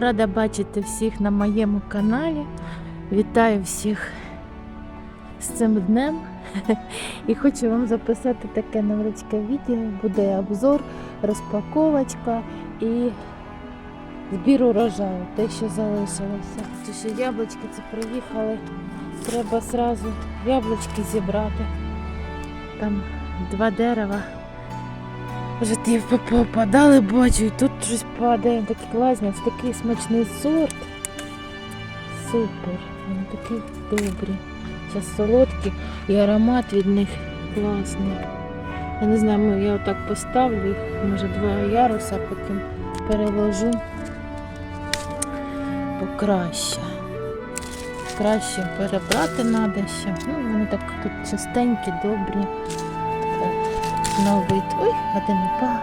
Рада бачити всіх на моєму каналі. Вітаю всіх з цим днем. І хочу вам записати таке невеличке відео. Буде обзор, розпаковочка і збір урожаю, те, що залишилося. Ті, що яблучки це приїхали. Треба зразу яблучки зібрати. Там два дерева. Вже ті попадали, бачу, і тут щось падає, такі класні, це такий смачний сорт. Супер, вони такі добрі. Зараз солодкі і аромат від них класний. Я не знаю, я отак поставлю їх, може два яруса, потім переложу покраще. Краще перебрати треба ще. Ну, вони так тут чистенькі, добрі. На вид. Ой, упав.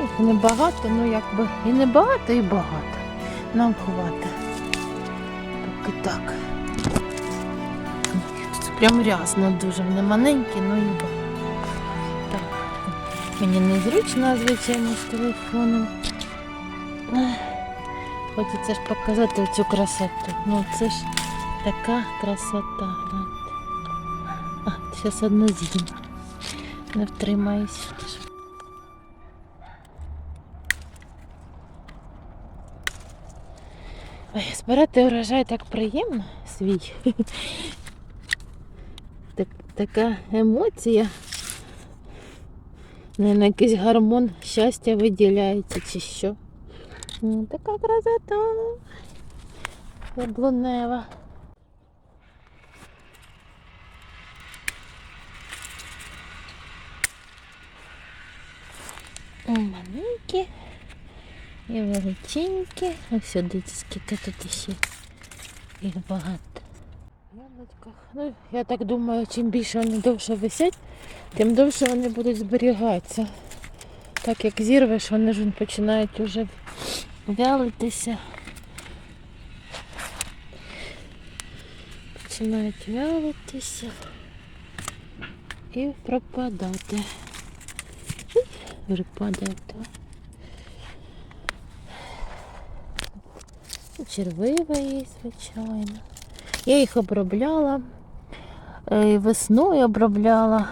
Їх небагато, ну якби і небагато, і багато. Нам хватить. Поки так. Це прям рясно дуже. Вони маленькі, ну і багато. Так. Мені незручно, звичайно, з телефоном. Хочеться ж показати цю красоту. Ну це ж така красота. гляньте. Зараз одну з'їм. Не втримаюсь. Ой, збирати урожай так приємно свій. Так, така емоція. Наверно, якийсь гормон щастя виділяється чи що. Така красота. Яблунева. Маленькі і величенькі. Ось сюди скільки тут ще їх багато. Ну, я так думаю, чим більше вони довше висять, тим довше вони будуть зберігатися. Так як зірвеш, вони ж починають вже вялитися. Починають вялитися і пропадати. Ой, Вже падає то. Червива є, звичайно. Я їх обробляла. е, Весною обробляла,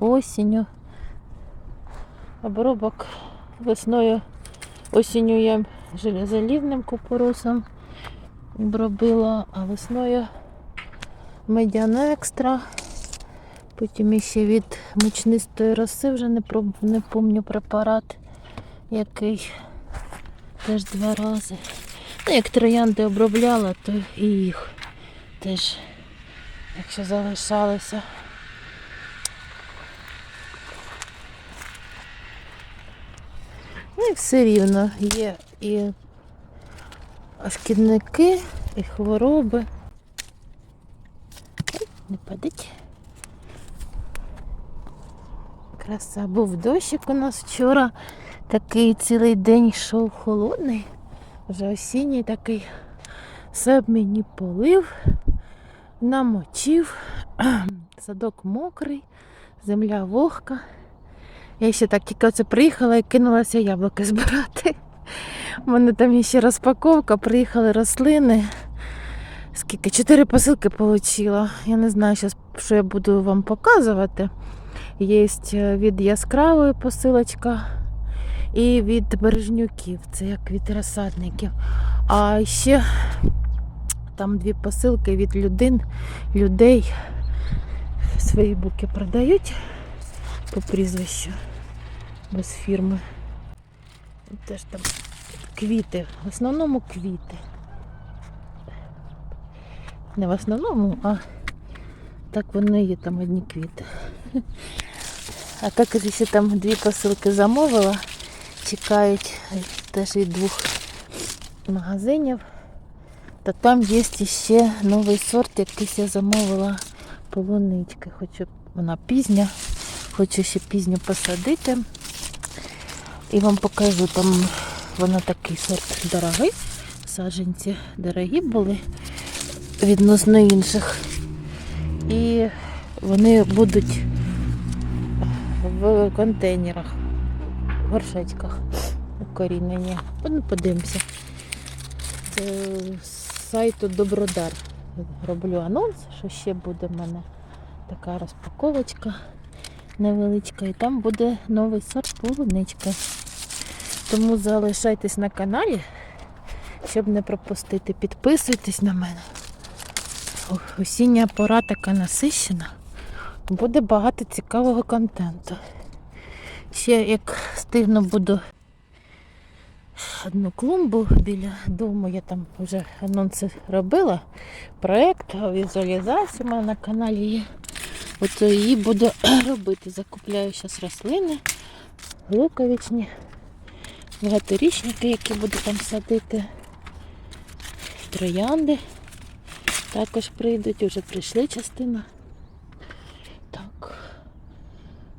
осінню. Обробок весною, осінню я железолівним купоросом обробила, а весною медіан екстра. Потім іще від мучнистої роси вже не, проб... не пам'ятаю препарат, який теж два рази. Ну, як троянди обробляла, то і їх теж, якщо залишалося. Ну і все рівно є і шкідники, і хвороби. Не падить. Краса. Був дощик у нас вчора. Такий цілий день йшов холодний. Вже осінній такий. Все мені полив, намочив. Садок мокрий, земля вогка. Я ще так тільки оце приїхала і кинулася яблуки збирати. У мене там ще розпаковка, приїхали рослини. Скільки? Чотири посилки отримала. Я не знаю, що я буду вам показувати. Є від яскравої посилочка і від бережнюків. Це як від розсадників. А ще там дві посилки від людей, людей свої буки продають по прізвищу без фірми. Теж там квіти, в основному квіти. Не в основному, а так вони є там одні квіти. А так якщо там дві посилки замовила, чекають теж від двох магазинів, то там є ще новий сорт, якийсь я замовила полунички. Хочу, вона пізня, хочу ще пізню посадити. І вам покажу, там вона такий сорт дорогий. Саджанці дорогі були відносно інших. І вони будуть в контейнерах, в горшечках. укорінення. Ну, подивимося. З сайту Добродар. Роблю анонс, що ще буде в мене така розпаковочка невеличка. І там буде новий сорт полунички. Тому залишайтесь на каналі, щоб не пропустити. Підписуйтесь на мене. Осіння пора така насищена. Буде багато цікавого контенту. Ще як стигну буду одну клумбу біля дому, я там вже анонси робила. Проєкт, візуалізацію у мене на каналі є. От її буду робити. Закупляю зараз рослини, луковичні, багаторічники, які буду там садити. Троянди також прийдуть, вже прийшли частина. Так.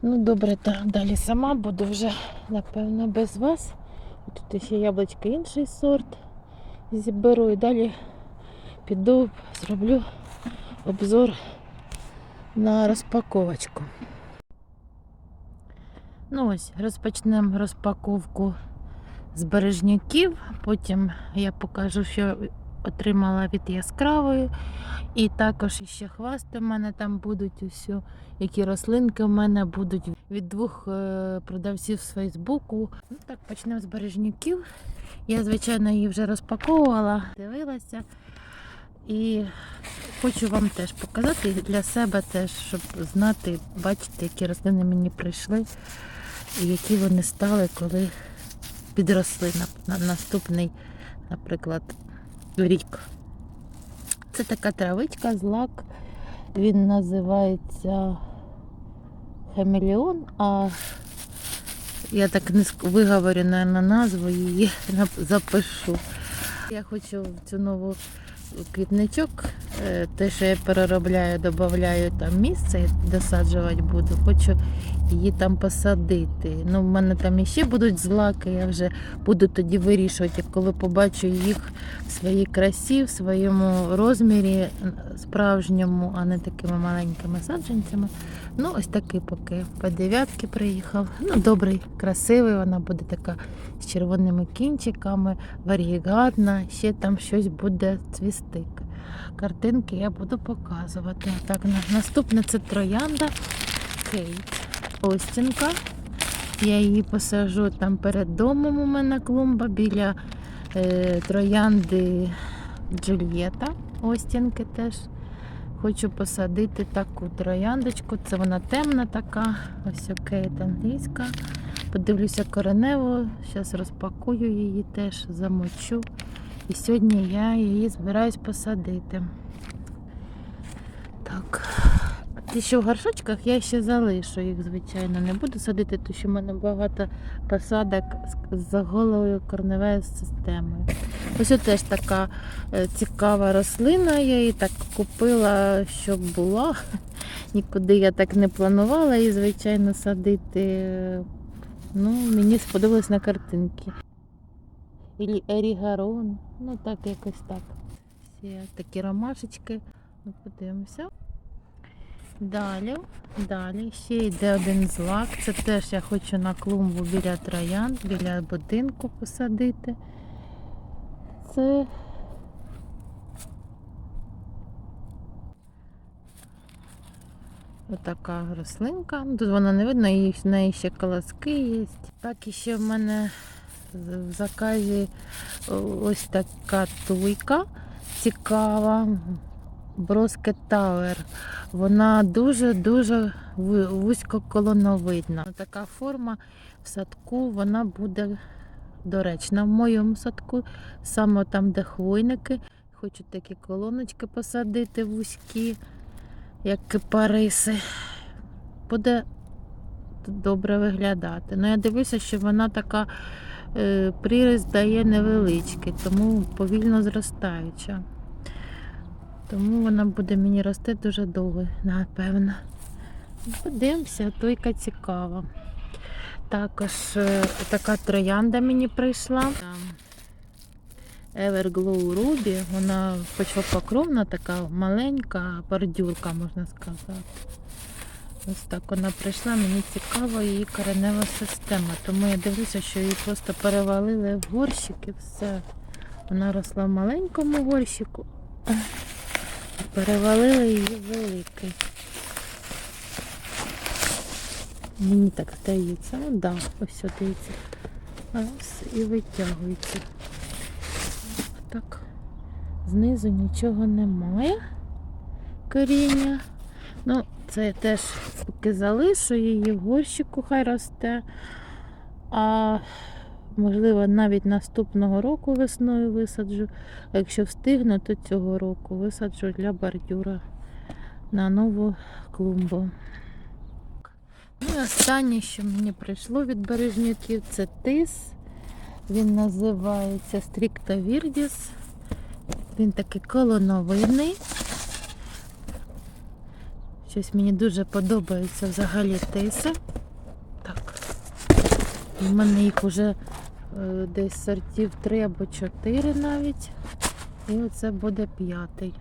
Ну добре, далі сама буду вже, напевно, без вас. Тут ще яблучко інший сорт зіберу і далі піду, зроблю обзор на розпаковочку. Ну ось, розпочнемо розпаковку з бережняків, потім я покажу, що отримала від яскравої. І також ще хвасти в мене там будуть усю, які рослинки в мене будуть від двох е, продавців з Фейсбуку. Ну так, почнемо з бережняків. Я, звичайно, її вже розпаковувала, дивилася. І хочу вам теж показати для себе теж, щоб знати, бачити, які рослини мені прийшли і які вони стали, коли підросли на, на наступний, наприклад, рік. Це така травичка, злак. Він називається Хамелеон, а я так не виговорю на назву її запишу. Я хочу в цю нову квітничок, е, те, що я переробляю, додаю там місце досаджувати буду. Хочу її там посадити. Ну, в мене там іще будуть злаки, я вже буду тоді вирішувати, коли побачу їх в своїй красі, в своєму розмірі справжньому, а не такими маленькими саджанцями. Ну, ось такий поки по дев'ятки приїхав. Ну, добрий, красивий, вона буде така з червоними кінчиками, варігатна, ще там щось буде цвісти. Картинки я буду показувати. Так, на- наступне це троянда Кейт Остінка. Я її посажу там перед домом. У мене клумба біля е, троянди Джульєта. Остінки теж. Хочу посадити таку трояндочку. Це вона темна така. Ось Кейт англійська. Подивлюся коренево. Зараз розпакую її теж, замочу. І сьогодні я її збираюсь посадити. Так. Ті, що в горшочках, я ще залишу їх, звичайно. Не буду садити, тому що в мене багато посадок з- заголовою корневою системою. Ось от теж така е, цікава рослина. Я її так купила, щоб була. Нікуди я так не планувала її, звичайно, садити. Ну, мені сподобалось на картинці. Ілі ерігарон. Ну так, якось так. Всі такі ромашечки. Ну, подивимося. Далі, далі ще йде один злак. Це теж я хочу на клумбу біля троянд, біля будинку посадити. Це отака рослинка. Тут вона не видно, в неї ще колоски є. Так і ще в мене в заказі ось така туйка цікава. Броске Тауер. Вона дуже-дуже ву- вузькоколоновидна. Така форма в садку вона буде доречна в моєму садку, саме там, де хвойники. Хочу такі колоночки посадити вузькі, як кипариси. Буде добре виглядати. Ну, я дивлюся, що вона така е, приріст дає невеличкий, тому повільно зростаюча. Тому вона буде мені рости дуже довго, напевно. Подивимося, тойка цікава. Також е, така троянда мені прийшла. Everglow Ruby. Вона почвопокровна, така маленька бордюрка, можна сказати. Ось так вона прийшла, мені цікава її коренева система. Тому я дивлюся, що її просто перевалили в горщик і все. Вона росла в маленькому горщику, перевалили її великий. Мені так здається. Ну да, ось дивіться. Ось і витягується. Так. Знизу нічого немає. Коріння. Ну, це теж поки залишу її в горщику, хай росте. А можливо, навіть наступного року весною висаджу. А якщо встигну, то цього року висаджу для бордюра на нову клумбу. Ну і останнє, що мені прийшло від бережнюків, це тис. Він називається Virdis. Він такий колоновидний. Щось мені дуже подобається взагалі тиси. Так. У мене їх вже е, десь сортів 3 або 4 навіть. І оце буде п'ятий.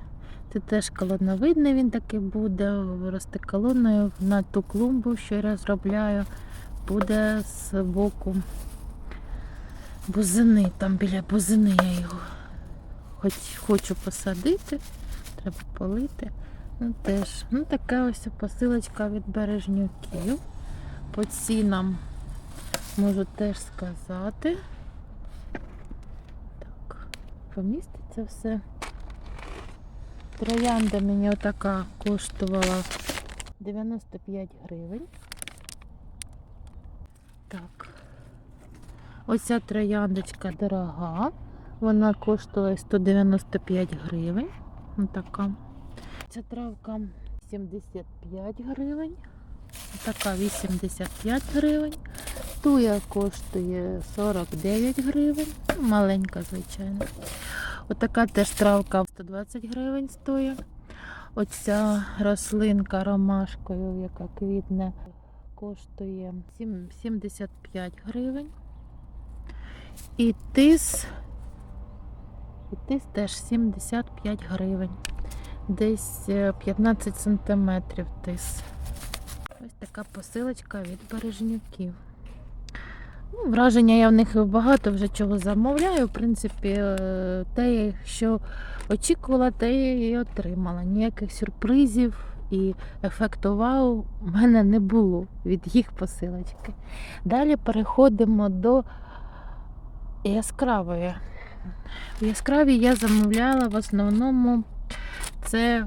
Це теж колоновидний він такий буде, росте колоною на ту клумбу, що я розробляю, буде з боку бузини. Там біля бузини я його хоч хочу посадити, треба полити. Ну, теж, ну така ось посилочка від бережнюків. По цінам можу теж сказати. Так, поміститься все. Троянда мені отака коштувала 95 гривень. Так. Оця трояндочка дорога. Вона коштує 195 гривень. Отака. Ця травка 75 гривень. Така 85 гривень. Туя коштує 49 гривень. Ну, Маленька, звичайно. Отака теж травка 120 гривень стоїть. Оця рослинка ромашкою, яка квітне, коштує сім- 75 гривень. І тис, і тис теж 75 гривень. Десь е, 15 сантиметрів тис. Ось така посилочка від бережнюків. Ну, враження я в них багато вже чого замовляю. В принципі, е, те, що очікувала, те і отримала. Ніяких сюрпризів і ефекту вау в мене не було від їх посилочки. Далі переходимо до яскравої. В яскравій я замовляла в основному це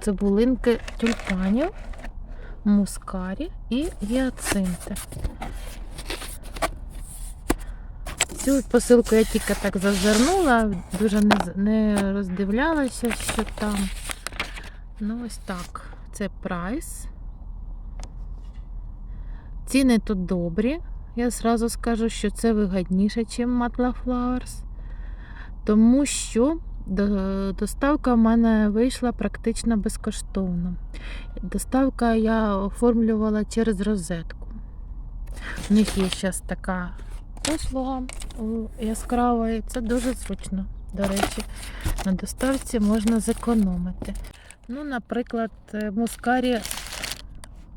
цибулинки тюльпанів, мускарі і гіацинти. Цю посилку я тільки так зазирнула, дуже не, не роздивлялася, що там. Ну, ось так. Це прайс. Ціни тут добрі. Я зразу скажу, що це вигідніше, ніж Matla Flowers. Тому що доставка в мене вийшла практично безкоштовно. Доставка я оформлювала через розетку. У них є зараз така послуга у яскравої. Це дуже зручно, до речі. На доставці можна зекономити. Ну, наприклад, е, мускарі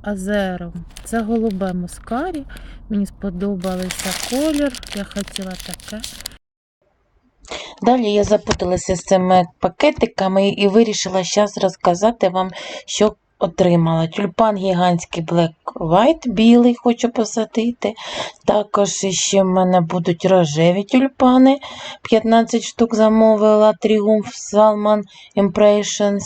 азером. Це голубе мускарі. Мені сподобався колір. Я хотіла таке. Далі я запуталася з цими пакетиками і вирішила зараз розказати вам, що отримала. Тюльпан гігантський Black White, білий хочу посадити. Також ще в мене будуть рожеві тюльпани. 15 штук замовила Triumph Salmon Impressions.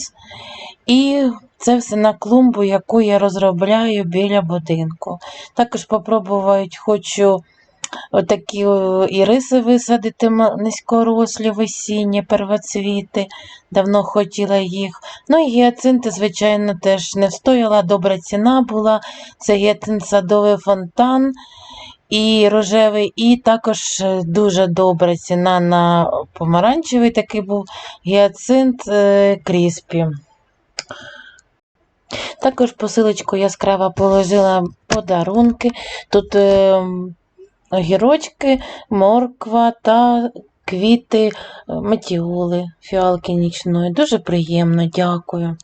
І це все на клумбу, яку я розробляю біля будинку. Також спробувати хочу Отакі о, іриси висадити низькорослі, весінні, первоцвіти. Давно хотіла їх. Ну і гіацинти, звичайно, теж не встояла, добра ціна була. Це гіацинт садовий фонтан і рожевий, і також е, дуже добра ціна на помаранчевий такий був гіацинт е, кріспі. Також посилочку яскраво положила подарунки. Тут е, огірочки, морква та квіти е, метіоли, фіалки нічної. Дуже приємно, дякую.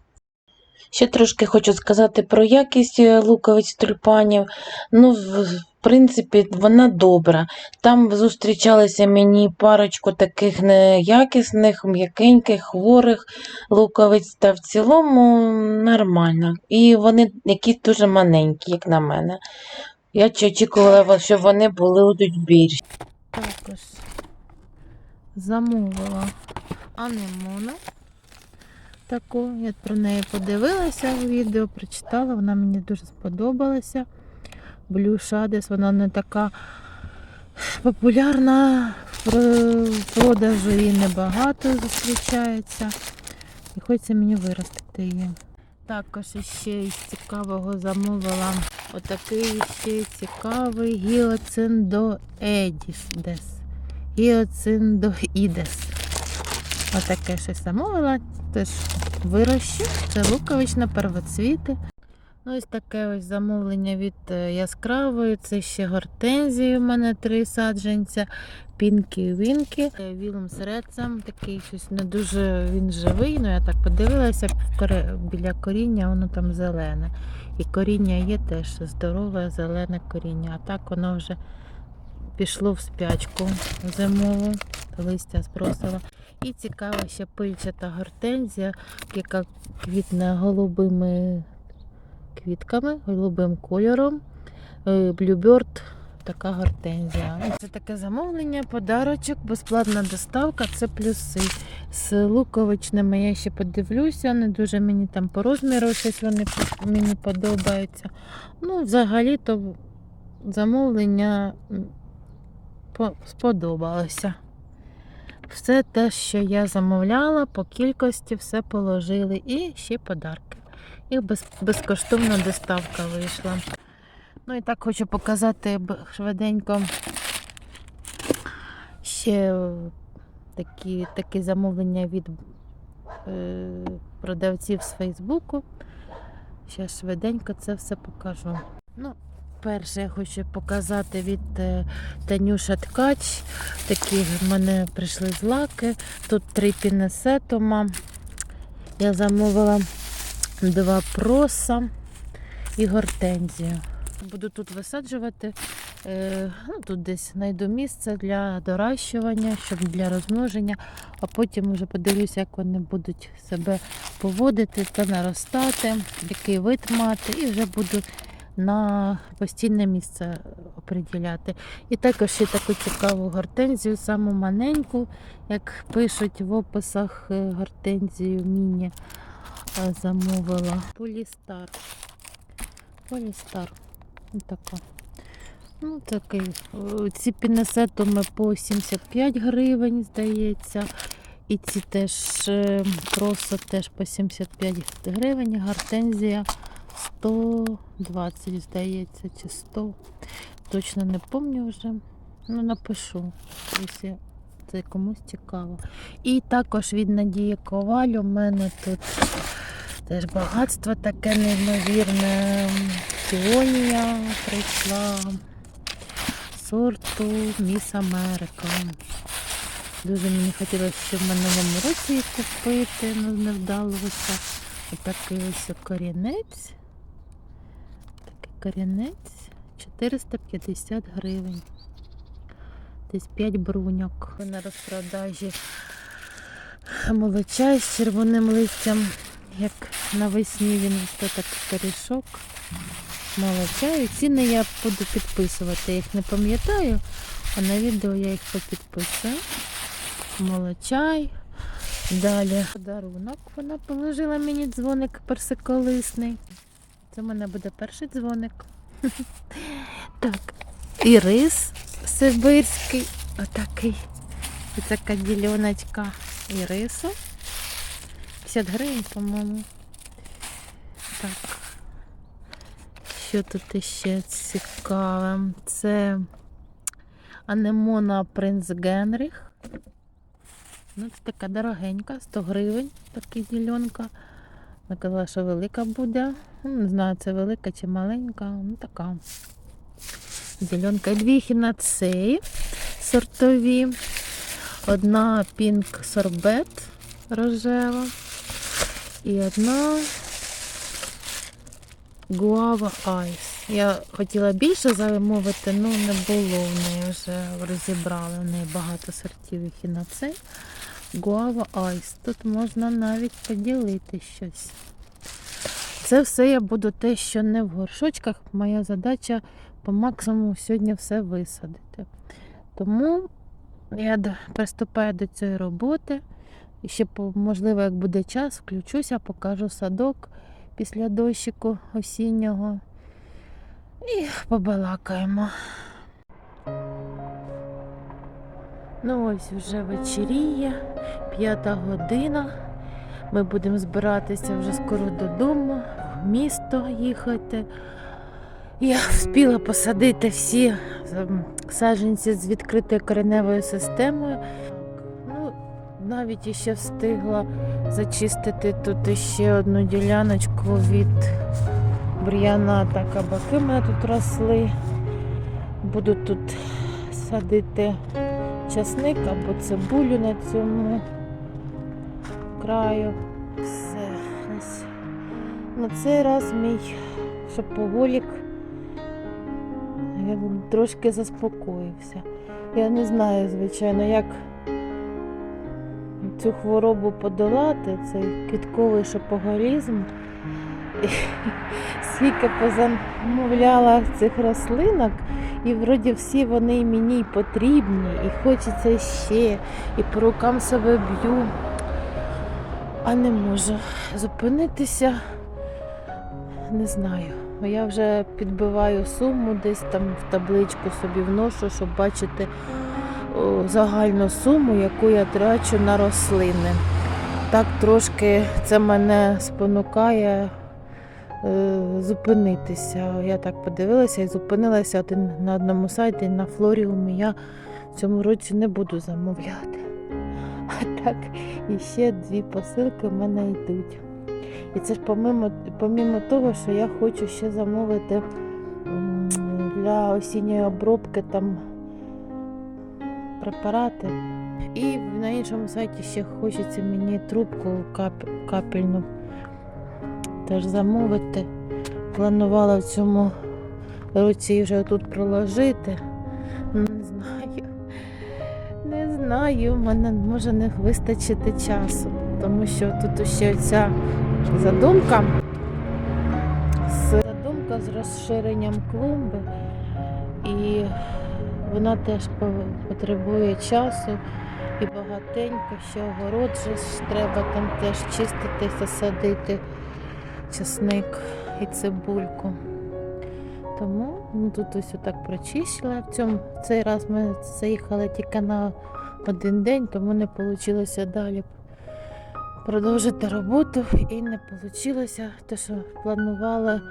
Ще трошки хочу сказати про якість е, луковиць тюльпанів. Ну, в, принципі, вона добра. Там зустрічалися мені парочку таких неякісних, м'якеньких, хворих луковиць, та в цілому нормально. І вони якісь дуже маленькі, як на мене. Я чи- очікувала, що вони були будуть більші. Також замовила анемону. Таку. Я про неї подивилася в відео, прочитала, вона мені дуже сподобалася. Blue Shades, вона не така популярна, в продажу її небагато зустрічається. І хочеться мені виростити її. Також ще із цікавого замовила отакий ще цікавий гіоциндоедіс. Гіоциндоїдес. Отаке щось замовила. Теж вирощу. Це луковична первоцвіти. Ну, ось таке ось замовлення від е, яскравої. Це ще гортензії у мене три саджанця. Пінкі Вінкі. Вілом серцем. Такий щось не дуже він живий. Ну я так подивилася біля коріння, воно там зелене. І коріння є теж здорове, зелене коріння. А так воно вже пішло в спячку зимову, листя збросило. І цікава ще пильчата гортензія, яка квітне голубими квітками, голубим кольором. Е, Bluebird така гортензія. Це таке замовлення, подарочок, безплатна доставка, це плюси. З луковичними я ще подивлюся, не дуже мені там по розміру щось вони мені подобаються. Ну, взагалі-то замовлення сподобалося. Все те, що я замовляла, по кількості все положили. І ще подарки. І без, безкоштовна доставка вийшла. Ну і так хочу показати швиденько ще такі, такі замовлення від е, продавців з Фейсбуку. Ще швиденько це все покажу. Ну, перше я хочу показати від е, Танюша Ткач. Такі в мене прийшли злаки. Тут три пінесетома. Я замовила два проса і гортензію. Буду тут висаджувати. Е, ну, тут десь знайду місце для доращування, щоб для розмноження, а потім вже подивлюся, як вони будуть себе поводити та наростати, який вид мати, і вже буду на постійне місце оприділяти. І також ще таку цікаву гортензію, саму маленьку, як пишуть в описах е, гортензію міні е, замовила. Полістар. Полістар. Така. Ну, такий. Ці пінесетоми по 75 гривень, здається. І ці теж е, просто теж по 75 гривень. Гортензія 120, здається, чи 100. Точно не пам'ятаю вже. Ну, напишу, якщо це комусь цікаво. І також від Надії Коваль у мене тут теж багатство таке неймовірне. Піонія прийшла сорту Міс Америка. Дуже мені хотілося ще в минулому році її купити, але не вдалося. Отакий ось корінець. Такий корінець 450 гривень. Десь 5 бруньок. На розпродажі молочай з червоним листям. Як навесні він ось такий корішок. Молоча. І ціни я буду підписувати. Я їх не пам'ятаю, а на відео я їх попідписую. Молочай. Далі подарунок. Вона положила мені дзвоник персиколисний. Це в мене буде перший дзвоник. Так. І рис сибирський. Отакий. І така діляночка і рису. 50 гривень, по-моєму. Так. Що тут іще цікаве? Це Анемона Принц Генріх. Ну, це така дорогенька, 100 гривень, така ділянка. Вона казала, що велика буде. Ну, Не знаю, це велика чи маленька. Ну така. Ділянка. Дві хінацеї сортові. Одна пінк сорбет рожева. І одна Guava Ice. Я хотіла більше замовити, але не було в неї вже розібрали. В неї багато сортів і на цей. Guava Ice. Тут можна навіть поділити щось. Це все я буду те, що не в горшочках. Моя задача по максимуму сьогодні все висадити. Тому я приступаю до цієї роботи. І ще, можливо, як буде час, включуся, покажу садок після дощику осіннього. І побалакаємо. Ну ось вже вечеріє, п'ята година. Ми будемо збиратися вже скоро додому, в місто їхати. Я встигла посадити всі саджанці з відкритою кореневою системою. Навіть іще встигла зачистити тут ще одну діляночку від бур'яна кабаки в мене тут росли. Буду тут садити часник або цибулю на цьому краю. Все. На цей раз мій шопоголік він трошки заспокоївся. Я не знаю, звичайно, як цю хворобу подолати, цей квітковий шопоголізм. Скільки позамовляла цих рослинок, і вроді всі вони мені потрібні, і хочеться ще, і по рукам себе б'ю, а не можу зупинитися. Не знаю. Я вже підбиваю суму, десь там в табличку собі вношу, щоб бачити загальну суму, яку я трачу на рослини. Так трошки це мене спонукає е, зупинитися. Я так подивилася і зупинилася один на одному сайті на флоріумі. Я в цьому році не буду замовляти. А так, і ще дві посилки в мене йдуть. І це ж помимо, помимо того, що я хочу ще замовити для осінньої обробки там препарати. І на іншому сайті ще хочеться мені трубку кап, капельну теж замовити. Планувала в цьому році вже тут проложити. Не знаю. Не знаю, в мене може не вистачити часу, тому що тут ще ця задумка. Задумка з розширенням клумби, і вона теж потребує часу і багатенько, ще огород же треба там теж чистити, засадити часник і цибульку. Тому ну, тут ось отак прочищила. В цьому в цей раз ми заїхали тільки на один день, тому не вийшло далі продовжити роботу і не вийшло те, що планувала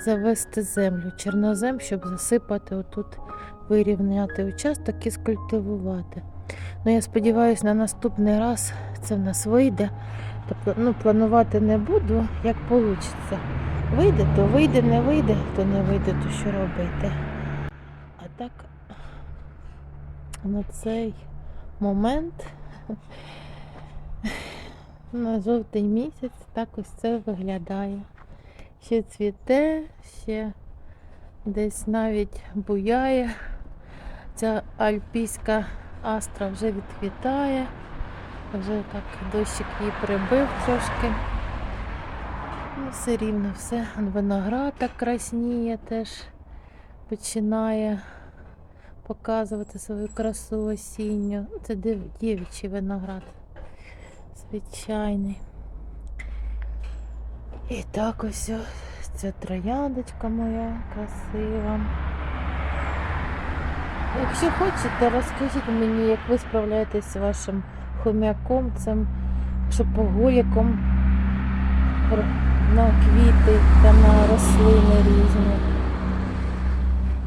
завести землю, чорнозем, щоб засипати отут, вирівняти участок і скультивувати. Ну, я сподіваюся, на наступний раз це в нас вийде. Тобто, ну, планувати не буду, як вийде. Вийде, то вийде, не вийде, то не вийде, то що робити. А так на цей момент на жовтий місяць так ось це виглядає. Ще цвіте, ще десь навіть буяє. Ця альпійська астра вже відквітає. Вже так дощик її прибив трошки. Ну, все рівно все. Виноград так красніє теж починає показувати свою красу осінню. Це дівчий виноград. Звичайний. І так ось ця трояндочка моя красива. Якщо хочете, розкажіть мені, як ви справляєтесь з вашим хомяком, цим шопоголіком на квіти та на рослини різні.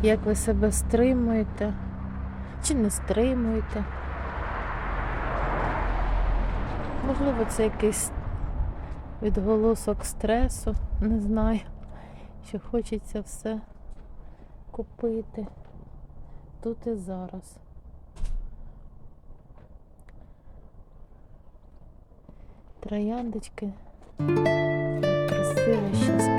Як ви себе стримуєте чи не стримуєте? Можливо, це якийсь відголосок стресу, не знаю, що хочеться все купити тут і зараз. Трояндочки красиво, щас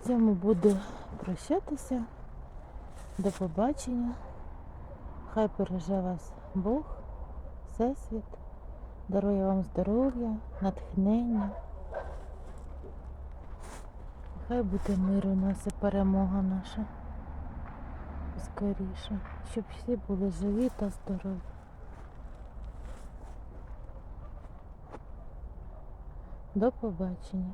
Цьому буду прощатися. До побачення. Хай береже вас Бог, Всесвіт, дарує вам здоров'я, натхнення. Хай буде мир у нас і перемога наша скоріше, щоб всі були живі та здорові. До побачення.